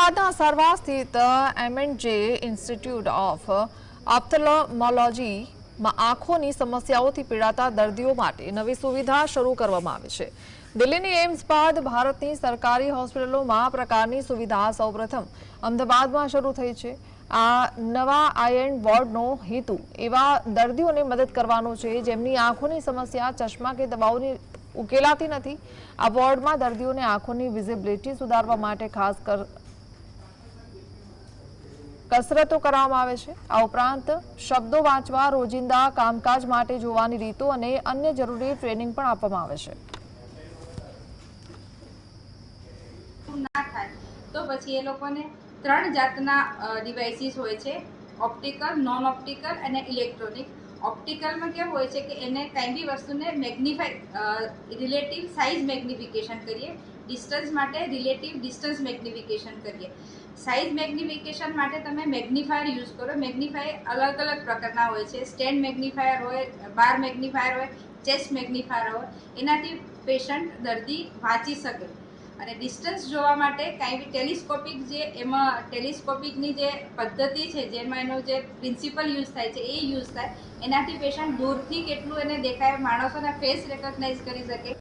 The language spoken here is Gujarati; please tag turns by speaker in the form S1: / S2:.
S1: અમદાવાદના સારવાર સ્થિત એમએનજે ઇન્સ્ટિટ્યૂટ ઓફ ઓપ્થેલ્મોલોજીમાં આંખોની સમસ્યાઓથી પીડાતા દર્દીઓ માટે નવી સુવિધા શરૂ કરવામાં આવી છે. દિલ્હીની એમ્સ બાદ ભારતની સરકારી હોસ્પિટલોમાં આ પ્રકારની સુવિધા સૌપ્રથમ અમદાવાદમાં શરૂ થઈ છે. આ નવા આયર્ન વોર્ડનો હેતુ એવા દર્દીઓને મદદ કરવાનો છે, જેમની આંખોની સમસ્યા, ચશ્મા કે દવાઓની ઉકેલાતી નથી. આ વોર્ડમાં દર્દીઓને આંખોની વિઝિબિલિટી સુધારવા માટે ખાસ કસરતો કરવામાં આવે છે. આ ઉપરાંત શબ્દો વાંચવા, રોજિંદા કામકાજ માટે જોવાની રીતો અને અન્ય જરૂરી ટ્રેનિંગ પણ આપવામાં આવે છે.
S2: ના થાય. તો પછી એ લોકોને ત્રણ જાતના ડિવાઇસીસ હોય છે. ઓપ્ટિકલ નોન ઓપ્ટિકલ અને ઇલેક્ટ્રોનિક ઓપ્ટિકલમાં કેવું હોય છે કે એને કંઈ બી વસ્તુને મેગ્નિફાઈ રિલેટિવ સાઇઝ મેગ્નિફિકેશન કરીએ ડિસ્ટન્સ માટે રિલેટિવ ડિસ્ટન્સ મેગ્નિફિકેશન કરીએ. સાઇઝ મેગ્નિફિકેશન માટે તમે મેગ્નિફાયર યુઝ કરો. મેગ્નિફાયર અલગ અલગ પ્રકારના હોય છે. સ્ટેન્ડ મેગ્નિફાયર હોય બાર મેગ્નિફાયર હોય ચેસ્ટ મેગ્નિફાયર હોય. એનાથી પેશન્ટ દર્દી વાંચી શકે. અને ડિસ્ટન્સ જોવા માટે કાંઈ બી ટેલિસ્કોપિક જે એમાં ટેલિસ્કોપિકની જે પદ્ધતિ છે, જેમાં એનો જે પ્રિન્સિપલ યુઝ થાય છે, એ યુઝ થાય, એનાથી પેશન્ટ દૂરથી કેટલું એને દેખાય, માણસોના ફેસ રેકોગ્નાઇઝ કરી શકે.